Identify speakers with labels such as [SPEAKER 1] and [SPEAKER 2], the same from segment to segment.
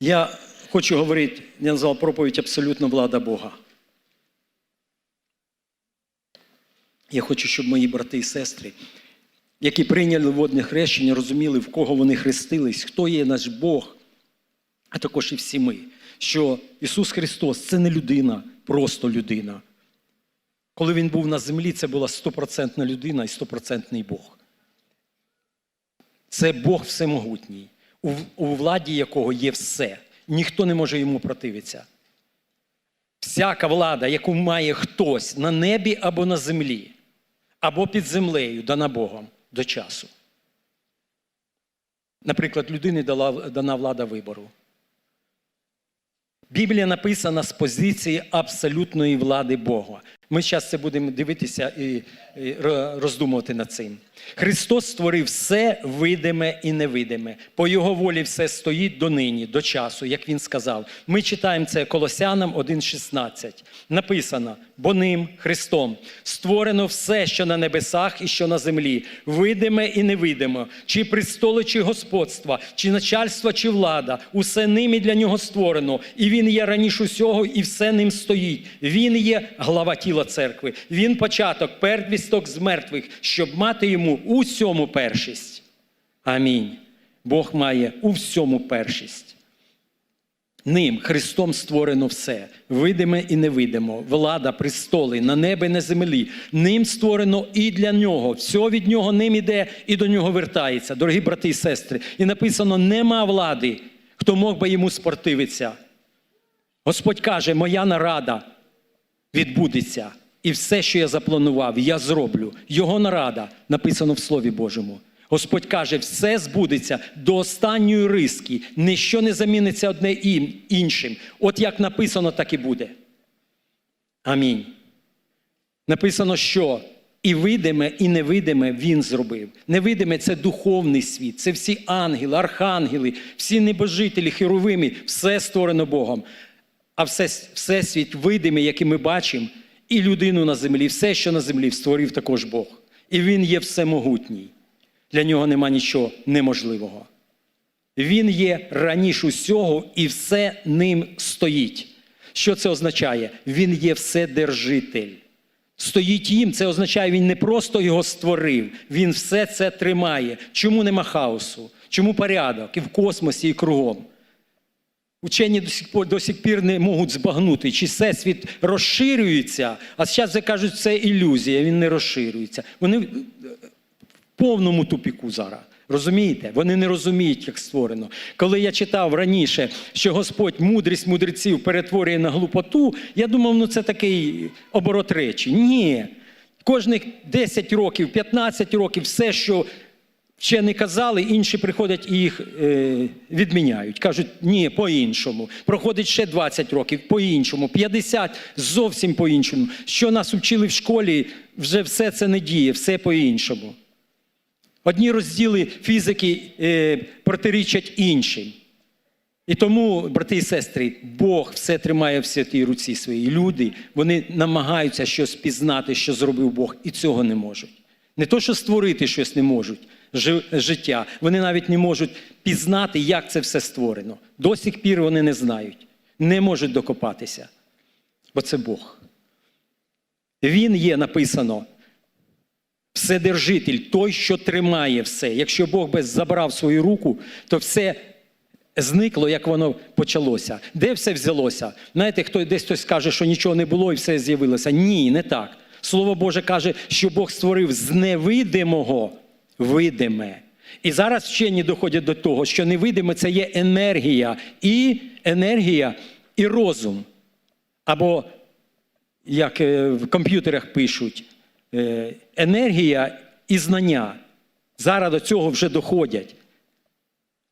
[SPEAKER 1] Я хочу говорити, я назвав проповідь абсолютно влада Бога. Я хочу, щоб мої брати і сестри, які прийняли водне хрещення, розуміли, в кого вони хрестились, хто є наш Бог, а також і всі ми, що Ісус Христос це не людина, просто людина. Коли Він був на землі, це була стопроцентна людина і стопроцентний Бог. Це Бог всемогутній, у, владі якого є все. Ніхто не може йому противитися. Всяка влада, яку має хтось на небі або на землі, або під землею, дана Богом до часу. Наприклад, людині дала, дана влада вибору. Біблія написана з позиції абсолютної влади Бога. Ми зараз це будемо дивитися і роздумувати над цим. Христос створив все видиме і невидиме. По Його волі все стоїть донині, до часу, як Він сказав. Ми читаємо це Колосянам 1,16. Написано: бо ним, Христом, створено все, що на небесах і що на землі, видиме і невидиме, чи престоли, чи господства, чи начальство, чи влада, усе ним і для нього створено. І він є раніше усього, і все ним стоїть. Він є глава тіла церкви. Він початок, первісток з мертвих, щоб мати йому у всьому першість. Амінь. Бог має у всьому першість. Ним Христом створено все, видиме і невидимо, влада, престоли на небі, на землі. Ним створено і для нього. Все від нього ним іде і до нього вертається, дорогі брати і сестри. І написано: нема влади, хто мог би йому спортивитися. Господь каже: Моя нарада відбудеться, і все, що я запланував, я зроблю. Його нарада написано в Слові Божому. Господь каже, все збудеться до останньої риски, ніщо не заміниться одне іншим. От як написано, так і буде. Амінь. Написано, що і видиме, і невидиме він зробив. Невидиме це духовний світ, це всі ангели, архангели, всі небожителі, херовими, все створено Богом. А все, все світ видимий, який ми бачимо, і людину на землі, все, що на землі, створив також Бог. І Він є всемогутній. Для нього нема нічого неможливого. Він є раніше усього і все ним стоїть. Що це означає? Він є вседержитель. Стоїть їм, це означає, він не просто його створив, він все це тримає. Чому нема хаосу? Чому порядок і в космосі, і кругом? Учені до сих пор до сих пір не можуть збагнути, чи всесвіт розширюється, а зараз кажуть, це ілюзія, він не розширюється. Вони в повному тупіку зараз. Розумієте? Вони не розуміють, як створено. Коли я читав раніше, що Господь мудрість мудреців перетворює на глупоту, я думав, ну це такий оборот речі. Ні. Кожних 10 років, 15 років, все, що ще не казали, інші приходять і їх е, відміняють. Кажуть, ні, по-іншому. Проходить ще 20 років, по-іншому, 50 зовсім по-іншому. Що нас вчили в школі, вже все це не діє, все по-іншому. Одні розділи фізики е, протирічать іншим. І тому, брати і сестри, Бог все тримає в святій руці своїй. Люди вони намагаються щось пізнати, що зробив Бог, і цього не можуть. Не то, що створити щось не можуть життя, вони навіть не можуть пізнати, як це все створено. До сих пір вони не знають, не можуть докопатися. Бо це Бог. Він є написано. Вседержитель, той, що тримає все. Якщо Бог би забрав свою руку, то все зникло, як воно почалося. Де все взялося? Знаєте, хто десь хтось каже, що нічого не було і все з'явилося. Ні, не так. Слово Боже каже, що Бог створив з невидимого видиме. І зараз вчені доходять до того, що невидиме це є енергія, і енергія, і розум. Або, як в комп'ютерах пишуть, енергія і знання. Зараз до цього вже доходять.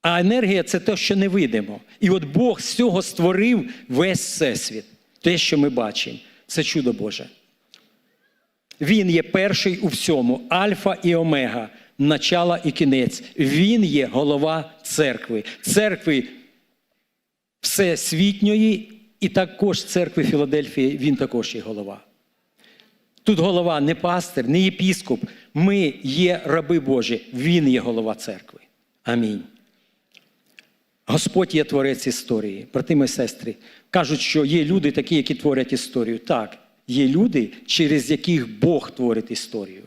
[SPEAKER 1] А енергія це те, що невидимо. І от Бог з цього створив весь всесвіт. Те, що ми бачимо. Це чудо Боже. Він є перший у всьому, альфа і омега, начало і кінець. Він є голова церкви. Церкви всесвітньої і також церкви Філадельфії, він також є голова. Тут голова не пастир, не єпіскоп. Ми є раби Божі. Він є голова церкви. Амінь. Господь є творець історії. Брати і сестри, кажуть, що є люди такі, які творять історію. Так, є люди, через яких Бог творить історію.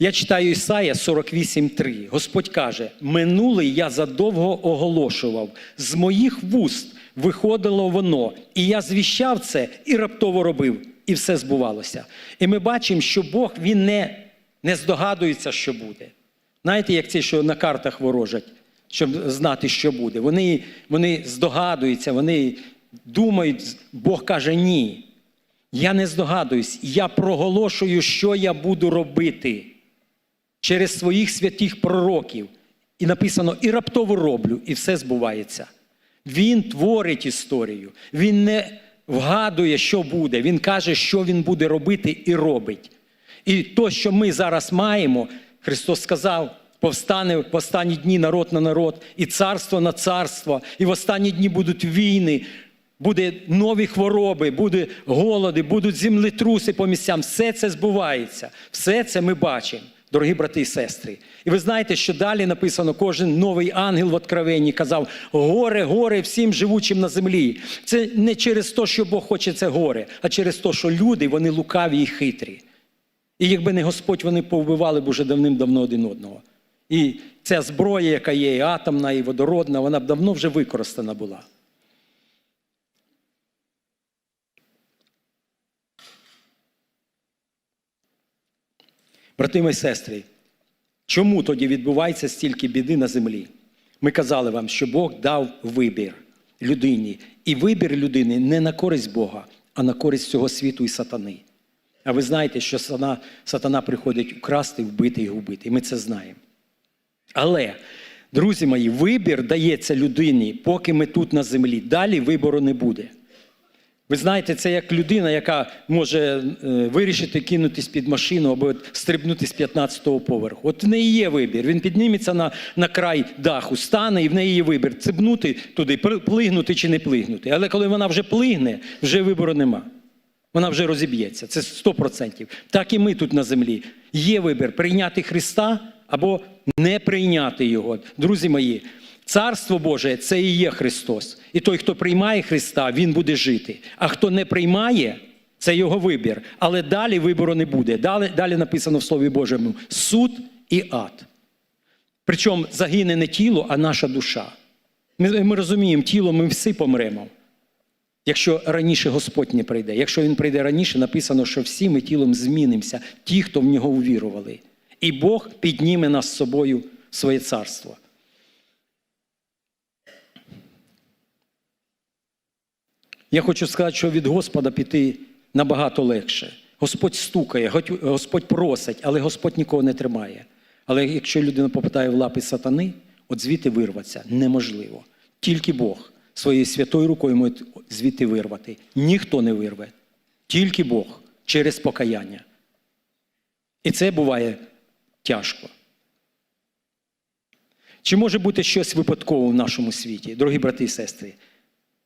[SPEAKER 1] Я читаю Ісая 48.3. Господь каже: минулий я задовго оголошував, з моїх вуст виходило воно, і я звіщав це і раптово робив, і все збувалося. І ми бачимо, що Бог він не, не здогадується, що буде. Знаєте, як ці, що на картах ворожать, щоб знати, що буде. Вони, вони здогадуються, вони думають, Бог каже ні. Я не здогадуюсь, я проголошую, що я буду робити через своїх святих пророків. І написано: і раптово роблю, і все збувається. Він творить історію, він не вгадує, що буде. Він каже, що він буде робити, і робить. І то, що ми зараз маємо, Христос сказав: повстане в останні дні народ на народ, і царство на царство, і в останні дні будуть війни. Буде нові хвороби, буде голоди, будуть землетруси по місцям. Все це збувається. Все це ми бачимо, дорогі брати і сестри. І ви знаєте, що далі написано, кожен новий ангел в Откровенні казав: горе, горе всім живучим на землі. Це не через те, що Бог хоче це горе, а через те, що люди вони лукаві і хитрі. І якби не Господь, вони повбивали б уже давним-давно один одного. І ця зброя, яка є, і атомна, і водородна, вона б давно вже використана була. Брати мої сестри, чому тоді відбувається стільки біди на землі? Ми казали вам, що Бог дав вибір людині. І вибір людини не на користь Бога, а на користь цього світу і сатани. А ви знаєте, що сатана, сатана приходить украсти, вбити і губити. І ми це знаємо. Але, друзі мої, вибір дається людині, поки ми тут на землі. Далі вибору не буде. Ви знаєте, це як людина, яка може е, вирішити кинутись під машину або стрибнути з 15-го поверху. От в неї є вибір. Він підніметься на, на край даху, стане, і в неї є вибір цибнути туди, пли- плигнути чи не плигнути. Але коли вона вже плигне, вже вибору нема. Вона вже розіб'ється. Це 100%. Так і ми тут на землі. Є вибір прийняти Христа або не прийняти Його. Друзі мої, Царство Боже це і є Христос. І той, хто приймає Христа, він буде жити. А хто не приймає, це його вибір. Але далі вибору не буде. Далі, далі написано в Слові Божому суд і ад. Причому загине не тіло, а наша душа. Ми, ми розуміємо, тіло ми всі помремо. Якщо раніше Господь не прийде. Якщо Він прийде раніше, написано, що всі ми тілом змінимося, ті, хто в нього увірували. І Бог підніме нас з собою в своє царство. Я хочу сказати, що від Господа піти набагато легше. Господь стукає, Господь просить, але Господь нікого не тримає. Але якщо людина попитає в лапи сатани, от звідти вирватися неможливо. Тільки Бог своєю святою рукою може звідти вирвати. Ніхто не вирве. Тільки Бог через покаяння. І це буває тяжко. Чи може бути щось випадково в нашому світі, дорогі брати і сестри?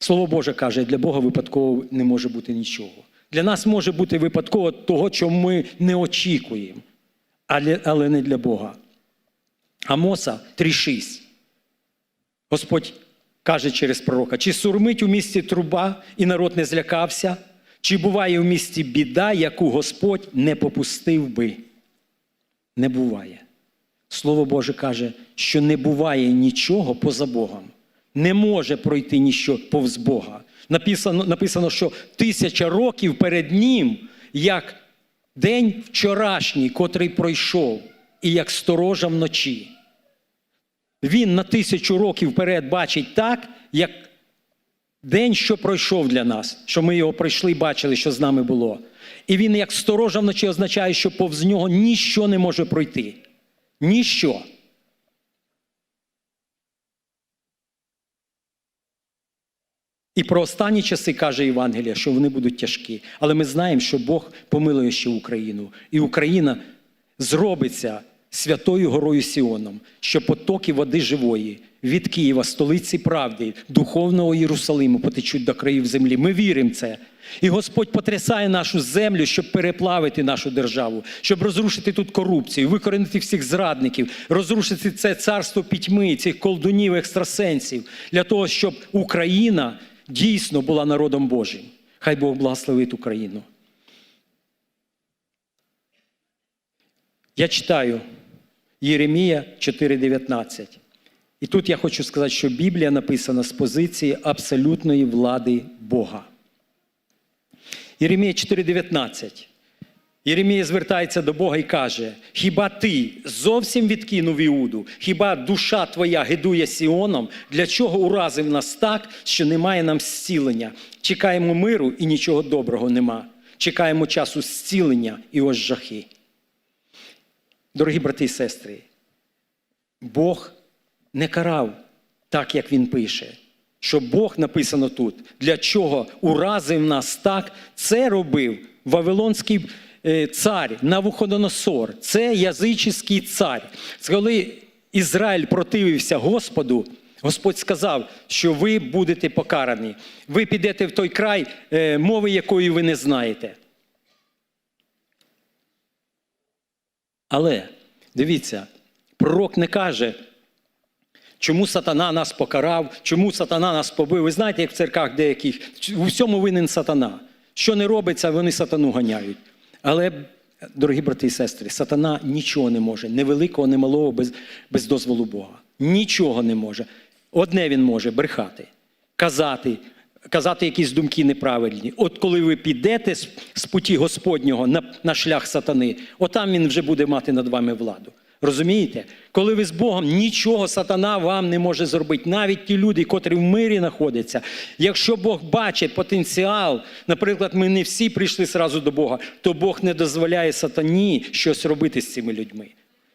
[SPEAKER 1] Слово Боже каже, для Бога випадково не може бути нічого. Для нас може бути випадково того, чого ми не очікуємо, але, не для Бога. Амоса 3,6. Господь каже через пророка: чи сурмить у місті труба, і народ не злякався, чи буває в місті біда, яку Господь не попустив би? Не буває. Слово Боже каже, що не буває нічого поза Богом. Не може пройти ніщо повз Бога. Написано, написано, що тисяча років перед Ним, як день вчорашній, котрий пройшов, і як сторожа вночі. Він на тисячу років вперед бачить так, як день, що пройшов для нас, що ми його пройшли, бачили, що з нами було. І він, як сторожа вночі, означає, що повз нього ніщо не може пройти. Ніщо. І про останні часи каже Євангелія, що вони будуть тяжкі. Але ми знаємо, що Бог помилує ще Україну. І Україна зробиться святою горою Сіоном, що потоки води живої від Києва, столиці правди, духовного Єрусалиму потечуть до країв землі. Ми віримо це. І Господь потрясає нашу землю, щоб переплавити нашу державу, щоб розрушити тут корупцію, викоренити всіх зрадників, розрушити це царство пітьми, цих колдунів, екстрасенсів, для того, щоб Україна дійсно була народом Божим. Хай Бог благословить Україну. Я читаю Єремія 4:19. І тут я хочу сказати, що Біблія написана з позиції абсолютної влади Бога. Єремія 4:19. Єремія звертається до Бога і каже: Хіба ти зовсім відкинув Іуду? Хіба душа твоя гидує Сіоном? Для чого уразив нас так, що немає нам зцілення? Чекаємо миру і нічого доброго нема. Чекаємо часу зцілення і ось жахи. Дорогі брати і сестри, Бог не карав так, як він пише. Що Бог написано тут, для чого уразив нас так, це робив Вавилонський цар Навуходоносор. Це язичний цар. Коли Ізраїль противився Господу, Господь сказав, що ви будете покарані. Ви підете в той край, е, мови якої ви не знаєте. Але дивіться, пророк не каже, чому сатана нас покарав, чому сатана нас побив. Ви знаєте, як в церквах деяких у всьому винен сатана. Що не робиться, вони сатану ганяють. Але, дорогі брати і сестри, сатана нічого не може, ні великого, ні малого без, без дозволу Бога. Нічого не може. Одне він може брехати, казати, казати якісь думки неправильні. От коли ви підете з путі Господнього на, на шлях сатани, отам він вже буде мати над вами владу. Розумієте? Коли ви з Богом, нічого сатана вам не може зробити. Навіть ті люди, котрі в мирі знаходяться. Якщо Бог бачить потенціал, наприклад, ми не всі прийшли зразу до Бога, то Бог не дозволяє сатані щось робити з цими людьми.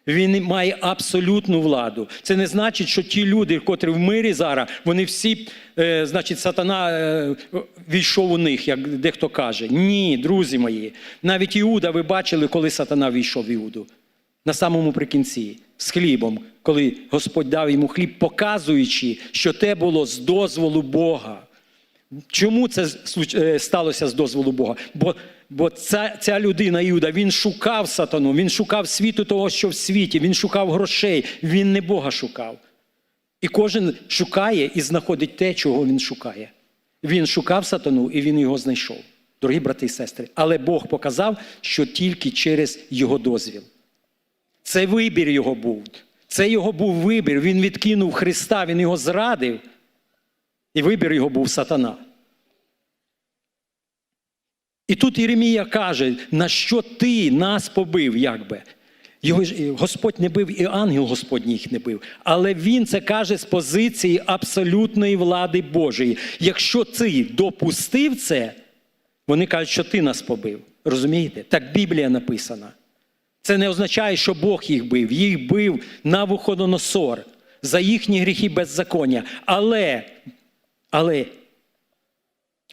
[SPEAKER 1] Він має абсолютну владу. Це не значить, що ті люди, котрі в мирі зараз, вони всі, е, значить, сатана е, війшов у них, як дехто каже. Ні, друзі мої. Навіть Іуда, ви бачили, коли сатана війшов в Іуду. На самому прикінці, з хлібом, коли Господь дав йому хліб, показуючи, що те було з дозволу Бога. Чому це сталося з дозволу Бога? Бо, бо ця, ця людина Іуда, він шукав сатану, він шукав світу того, що в світі, він шукав грошей, він не Бога шукав. І кожен шукає і знаходить те, чого він шукає. Він шукав сатану, і він його знайшов. Дорогі брати і сестри. Але Бог показав, що тільки через його дозвіл. Це вибір його був. Це його був вибір. Він відкинув Христа, він його зрадив. І вибір його був сатана. І тут Єремія каже, на що ти нас побив, якби. Його Господь не бив, і ангел Господній їх не бив. Але він це каже з позиції абсолютної влади Божої. Якщо ти допустив це, вони кажуть, що ти нас побив. Розумієте? Так Біблія написана. Це не означає, що Бог їх бив. Їх бив Навуходоносор за їхні гріхи беззаконня. Але, але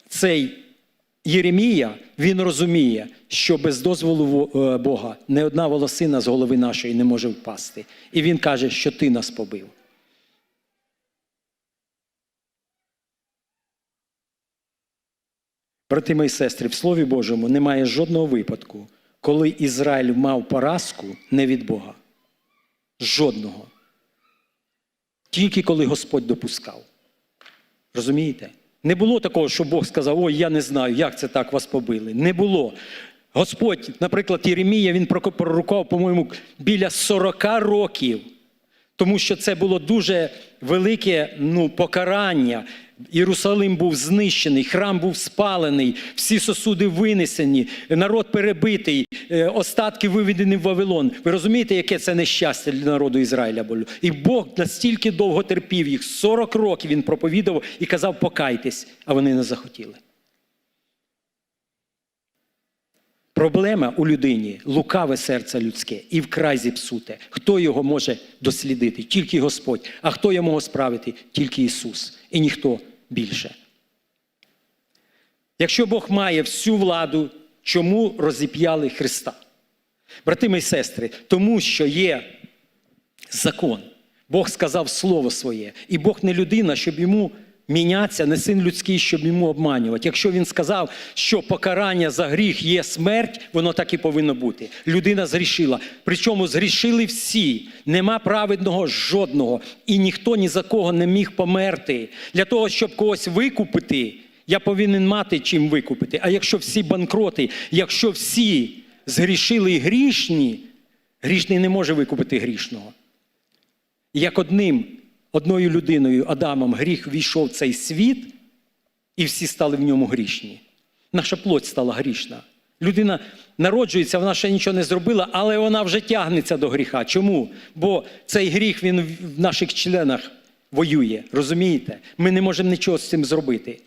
[SPEAKER 1] цей Єремія, він розуміє, що без дозволу е, Бога не одна волосина з голови нашої не може впасти. І він каже, що ти нас побив. Брати мої сестри, в Слові Божому немає жодного випадку, коли Ізраїль мав поразку не від Бога. Жодного. Тільки коли Господь допускав. Розумієте? Не було такого, що Бог сказав, ой, я не знаю, як це так вас побили. Не було. Господь, наприклад, Єремія, він пророкував, по-моєму, біля 40 років, тому що це було дуже велике ну, покарання. Єрусалим був знищений, храм був спалений, всі сосуди винесені, народ перебитий, е, остатки виведені в Вавилон. Ви розумієте, яке це нещастя для народу Ізраїля було? І Бог настільки довго терпів їх, 40 років він проповідував і казав, покайтесь, а вони не захотіли. Проблема у людині лукаве серце людське і вкрай зіпсуте. Хто його може дослідити? Тільки Господь. А хто його може справити? Тільки Ісус. І ніхто більше. Якщо Бог має всю владу, чому розіп'яли Христа? Братими і сестри, тому що є закон. Бог сказав слово своє, і Бог не людина, щоб йому мінятися, не син людський, щоб йому обманювати. Якщо він сказав, що покарання за гріх є смерть, воно так і повинно бути. Людина згрішила. Причому згрішили всі. Нема праведного жодного, і ніхто ні за кого не міг померти. Для того, щоб когось викупити, я повинен мати чим викупити. А якщо всі банкроти, якщо всі згрішили грішні, грішний не може викупити грішного. Як одним, одною людиною, Адамом, гріх війшов в цей світ, і всі стали в ньому грішні. Наша плоть стала грішна. Людина народжується, вона ще нічого не зробила, але вона вже тягнеться до гріха. Чому? Бо цей гріх він в наших членах воює. Розумієте? Ми не можемо нічого з цим зробити.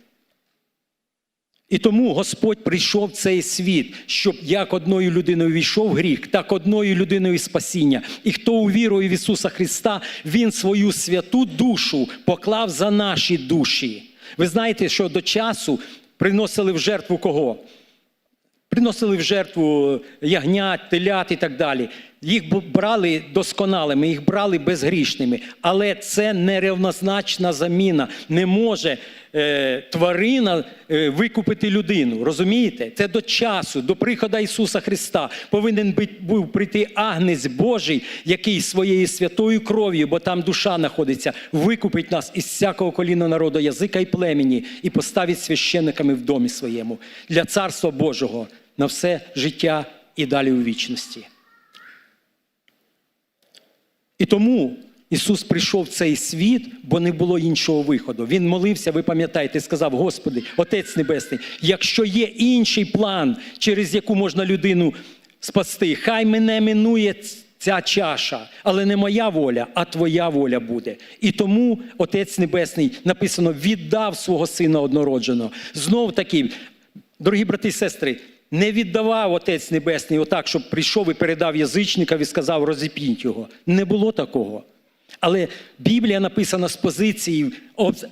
[SPEAKER 1] І тому Господь прийшов в цей світ, щоб як одною людиною війшов гріх, так одною людиною спасіння. І хто увірує в Ісуса Христа, Він свою святу душу поклав за наші душі. Ви знаєте, що до часу приносили в жертву кого? Приносили в жертву ягнят, телят і так далі. Їх брали досконалими, їх брали безгрішними. Але це нерівнозначна заміна. Не може е, тварина е, викупити людину. Розумієте? Це до часу, до приходу Ісуса Христа повинен був прийти агнець Божий, який своєю святою кров'ю, бо там душа знаходиться, викупить нас із всякого коліна народу, язика і племені, і поставить священниками в домі своєму для Царства Божого на все життя і далі у вічності. І тому Ісус прийшов в цей світ, бо не було іншого виходу. Він молився, ви пам'ятаєте, сказав: Господи, Отець Небесний, якщо є інший план, через яку можна людину спасти, хай мене минує ця чаша, але не моя воля, а Твоя воля буде. І тому Отець Небесний написано віддав свого сина однородженого. Знов таки, дорогі брати і сестри, не віддавав Отець Небесний отак, щоб прийшов і передав язичникам і сказав, розіп'ніть його. Не було такого. Але Біблія написана з позиції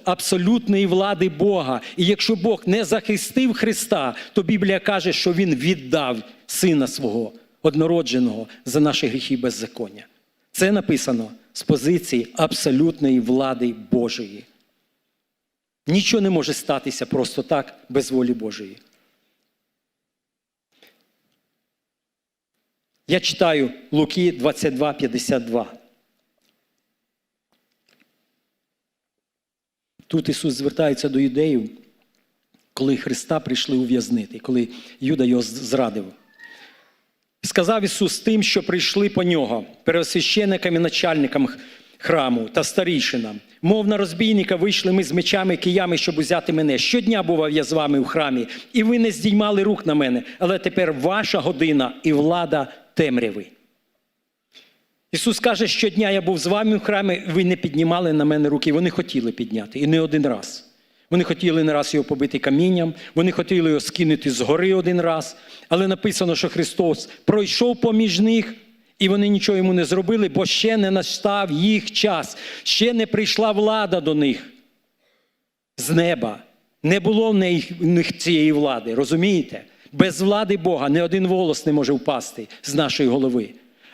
[SPEAKER 1] абсолютної влади Бога. І якщо Бог не захистив Христа, то Біблія каже, що Він віддав сина свого однородженого за наші гріхи беззаконня. Це написано з позиції абсолютної влади Божої. Нічого не може статися просто так без волі Божої. Я читаю Луки 22, 52. Тут Ісус звертається до юдеїв, коли Христа прийшли ув'язнити, коли Юда його зрадив. Сказав Ісус тим, що прийшли по нього, первосвященикам і начальникам храму та старішинам. Мов на розбійника вийшли ми з мечами і киями, щоб узяти мене. Щодня бував я з вами в храмі, і ви не здіймали рук на мене, але тепер ваша година і влада темряви. Ісус каже, щодня я був з вами в храмі, ви не піднімали на мене руки. Вони хотіли підняти, і не один раз. Вони хотіли не раз його побити камінням, вони хотіли його скинути з гори один раз. Але написано, що Христос пройшов поміж них, і вони нічого йому не зробили, бо ще не настав їх час, ще не прийшла влада до них з неба. Не було в них, цієї влади, розумієте? Без влади Бога не один волос не може впасти з нашої голови.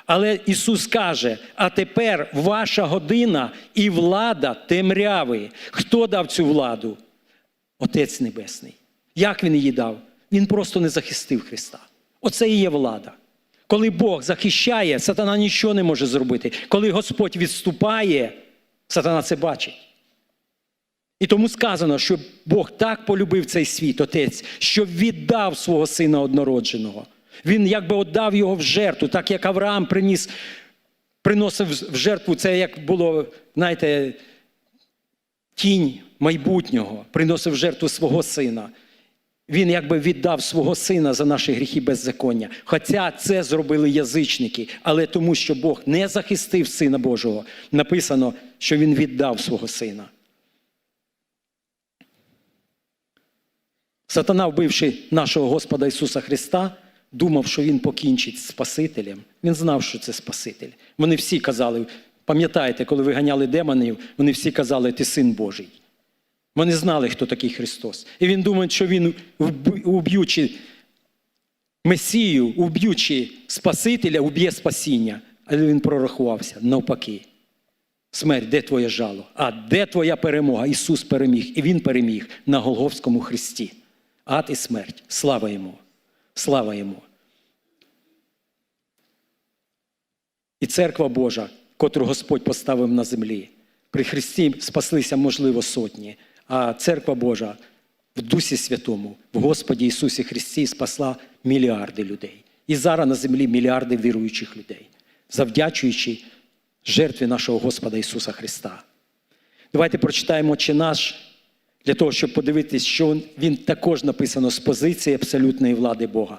[SPEAKER 1] Але Ісус каже: а тепер ваша година і влада темряви. Хто дав цю владу? Отець Небесний. Як він її дав? Він просто не захистив Христа. Оце і є влада. Коли Бог захищає, сатана нічого не може зробити. Коли Господь відступає, сатана це бачить. І тому сказано, що Бог так полюбив цей світ, Отець, що віддав свого сина однородженого. Він якби віддав його в жертву, так як Авраам приніс, приносив в жертву, це як було, знаєте, тінь майбутнього, приносив в жертву свого сина. Він якби віддав свого сина за наші гріхи беззаконня. Хоча це зробили язичники, але тому, що Бог не захистив Сина Божого, написано, що Він віддав свого сина. Сатана, вбивши нашого Господа Ісуса Христа, думав, що Він покінчить з Спасителем. Він знав, що це Спаситель. Вони всі казали, пам'ятаєте, коли виганяли демонів, вони всі казали, ти син Божий. Вони знали, хто такий Христос. І він думає, що він, уб'ючи Месію, уб'ючи Спасителя, уб'є спасіння. Але він прорахувався навпаки. Смерть, де твоє жало? А де твоя перемога? Ісус переміг, і Він переміг на Голговському хресті. Ад і смерть. Слава йому! Слава йому! І церква Божа, котру Господь поставив на землі. При Христі спаслися, можливо, сотні, а церква Божа в Дусі Святому, в Господі Ісусі Христі спасла мільярди людей. І зараз на землі мільярди віруючих людей, завдячуючи жертві нашого Господа Ісуса Христа. Давайте прочитаємо «Отче наш для того, щоб подивитись, що він також написано з позиції абсолютної влади Бога.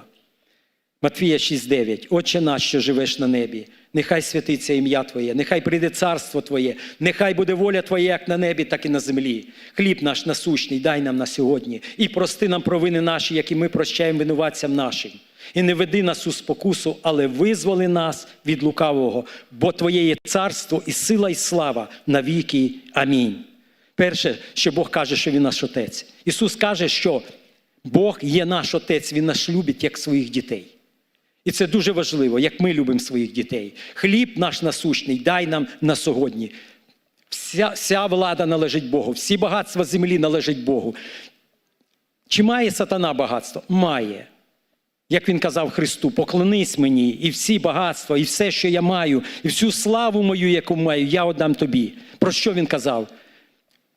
[SPEAKER 1] Матвія 6,9. Отче наш, що живеш на небі, нехай святиться ім'я Твоє, нехай прийде царство Твоє, нехай буде воля Твоя як на небі, так і на землі. Хліб наш насущний, дай нам на сьогодні, і прости нам провини наші, які ми прощаємо винуватцям нашим. І не веди нас у спокусу, але визволи нас від лукавого, бо Твоє є царство і сила, і слава навіки. Амінь. Перше, що Бог каже, що Він наш Отець. Ісус каже, що Бог є наш Отець, Він нас любить як своїх дітей. І це дуже важливо, як ми любимо своїх дітей. Хліб наш насущний, дай нам на сьогодні. Вся, вся влада належить Богу, всі багатства землі належать Богу. Чи має сатана багатство? Має. Як він казав Христу, поклонись мені, і всі багатства, і все, що я маю, і всю славу мою, яку маю, я отдам тобі. Про що він казав?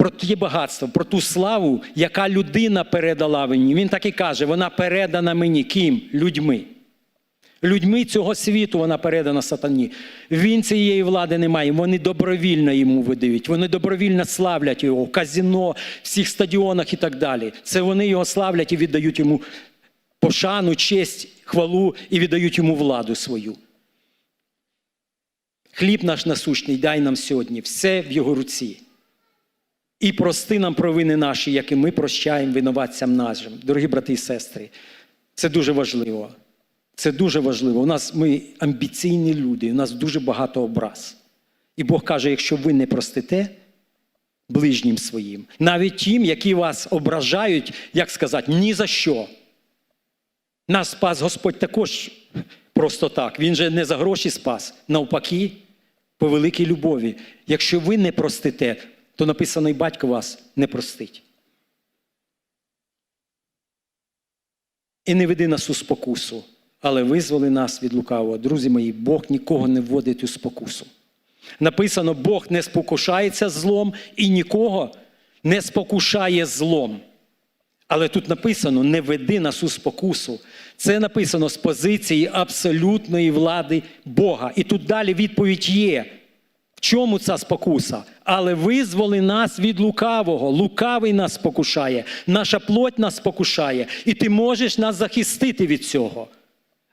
[SPEAKER 1] Про те багатство, про ту славу, яка людина передала мені. Він так і каже: вона передана мені ким? Людьми. Людьми цього світу вона передана сатані. Він цієї влади не має. Вони добровільно йому видають. Вони добровільно славлять його в казіно, всіх стадіонах і так далі. Це вони його славлять і віддають йому пошану, честь, хвалу і віддають йому владу свою. Хліб наш насущний, дай нам сьогодні, все в його руці. І прости нам провини наші, як і ми прощаємо винуватцям нашим. Дорогі брати і сестри, це дуже важливо. Це дуже важливо. У нас ми амбіційні люди, у нас дуже багато образ. І Бог каже: якщо ви не простите ближнім своїм, навіть тим, які вас ображають, як сказати, ні за що. Нас спас Господь також просто так. Він же не за гроші спас. Навпаки, по великій любові. Якщо ви не простите, то написано, і батько вас не простить. І не веди нас у спокусу, але визволи нас від лукавого. Друзі мої, Бог нікого не вводить у спокусу. Написано, Бог не спокушається злом і нікого не спокушає злом. Але тут написано: не веди нас у спокусу. Це написано з позиції абсолютної влади Бога. І тут далі відповідь є. Чому ця спокуса? Але визволи нас від лукавого. Лукавий нас спокушає, наша плоть нас спокушає, і ти можеш нас захистити від цього.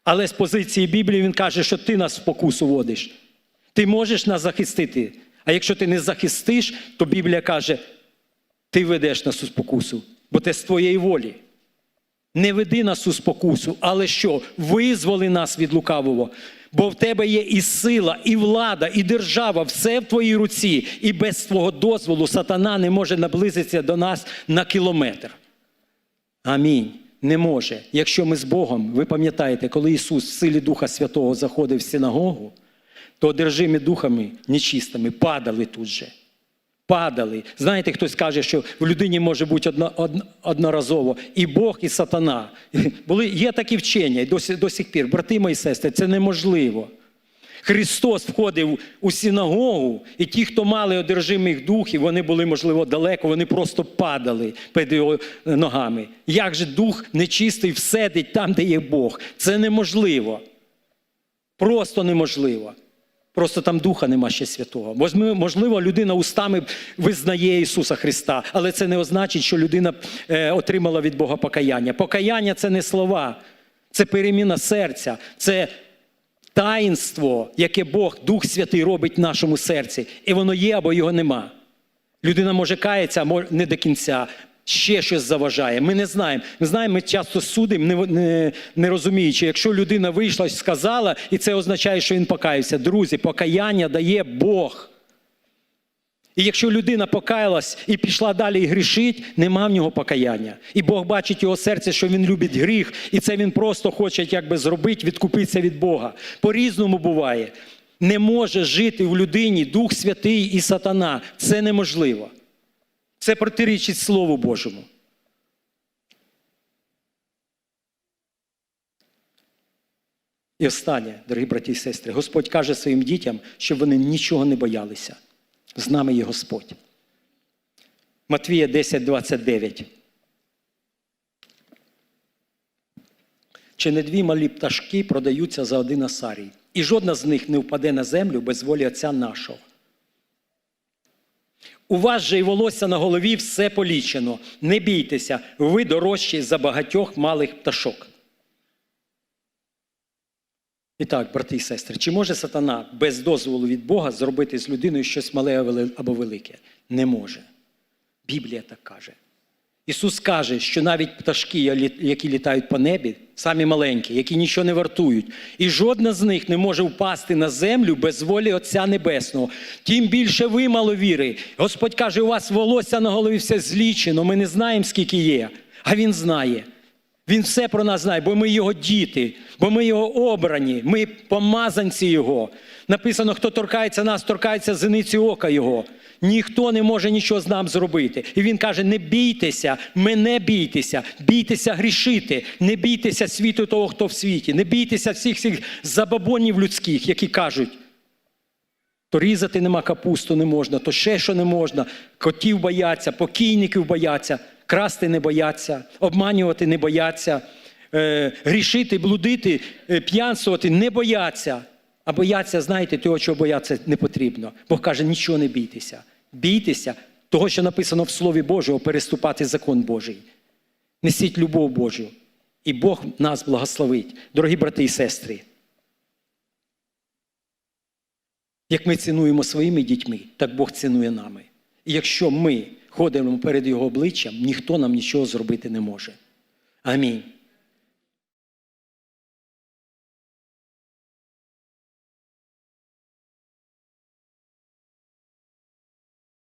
[SPEAKER 1] Але з позиції Біблії він каже, що ти нас в спокусу водиш. Ти можеш нас захистити. А якщо ти не захистиш, то Біблія каже, ти ведеш нас у спокусу, бо це з твоєї волі. Не веди нас у спокусу, але що? Визволи нас від лукавого. Бо в тебе є і сила, і влада, і держава, все в твоїй руці. І без твого дозволу сатана не може наблизитися до нас на кілометр. Амінь. Не може. Якщо ми з Богом, ви пам'ятаєте, коли Ісус в силі Духа Святого заходив в синагогу, то одержимі духами нечистими падали тут же. Падали. Знаєте, хтось каже, що в людині може бути одно, одно, одноразово і Бог, і сатана. Були, Є такі вчення і до, сих- пір. Брати мої сестри, це неможливо. Христос входив у синагогу, і ті, хто мали одержимих духів, вони були, можливо, далеко, вони просто падали перед його ногами. Як же дух нечистий всадить там, де є Бог? Це неможливо. Просто неможливо. Просто там духа нема ще святого. Можливо, людина устами визнає Ісуса Христа, але це не означить, що людина е, отримала від Бога покаяння. Покаяння це не слова, це переміна серця, це таїнство, яке Бог, Дух Святий робить в нашому серці. І воно є або його нема. Людина може каятися, а не до кінця. Ще щось заважає. Ми не знаємо. Ми знаємо, ми часто судимо, не, не, не розуміючи, якщо людина вийшла і сказала, і це означає, що він покаявся. Друзі, покаяння дає Бог. І якщо людина покаялась і пішла далі і грішить, нема в нього покаяння. І Бог бачить його серце, що він любить гріх, і це він просто хоче якби зробити, відкупитися від Бога. По-різному буває. Не може жити в людині Дух Святий і сатана. Це неможливо. Це протирічить Слову Божому. І останнє, дорогі браті і сестри, Господь каже своїм дітям, щоб вони нічого не боялися. З нами є Господь. Матвія 10, 29. Чи не дві малі пташки продаються за один асарій, і жодна з них не впаде на землю без волі Отця нашого. У вас же й волосся на голові все полічено. Не бійтеся, ви дорожчі за багатьох малих пташок. І так, брати і сестри, чи може сатана без дозволу від Бога зробити з людиною щось мале або велике? Не може. Біблія так каже. Ісус каже, що навіть пташки, які літають по небі, самі маленькі, які нічого не вартують, і жодна з них не може впасти на землю без волі Отця Небесного. Тим більше ви маловіри. Господь каже, у вас волосся на голові все злічено, ми не знаємо, скільки є, а Він знає. Він все про нас знає, бо ми його діти, бо ми його обрані, ми помазанці Його. Написано, хто торкається нас, торкається зениці ока Його. Ніхто не може нічого з нам зробити. І він каже: не бійтеся, мене бійтеся, бійтеся грішити, не бійтеся світу того, хто в світі, не бійтеся всіх цих забабонів людських, які кажуть. То різати нема капусту не можна, то ще що не можна, котів бояться, покійників бояться, красти не бояться, обманювати не бояться, е, грішити, блудити, е, п'янствувати не бояться. А бояться, знаєте, того, чого бояться не потрібно. Бог каже, нічого не бійтеся. Бійтеся того, що написано в Слові Божого, переступати закон Божий. Несіть любов Божу. І Бог нас благословить, дорогі брати і сестри. Як ми цінуємо своїми дітьми, так Бог цінує нами. І якщо ми ходимо перед Його обличчям, ніхто нам нічого зробити не може. Амінь.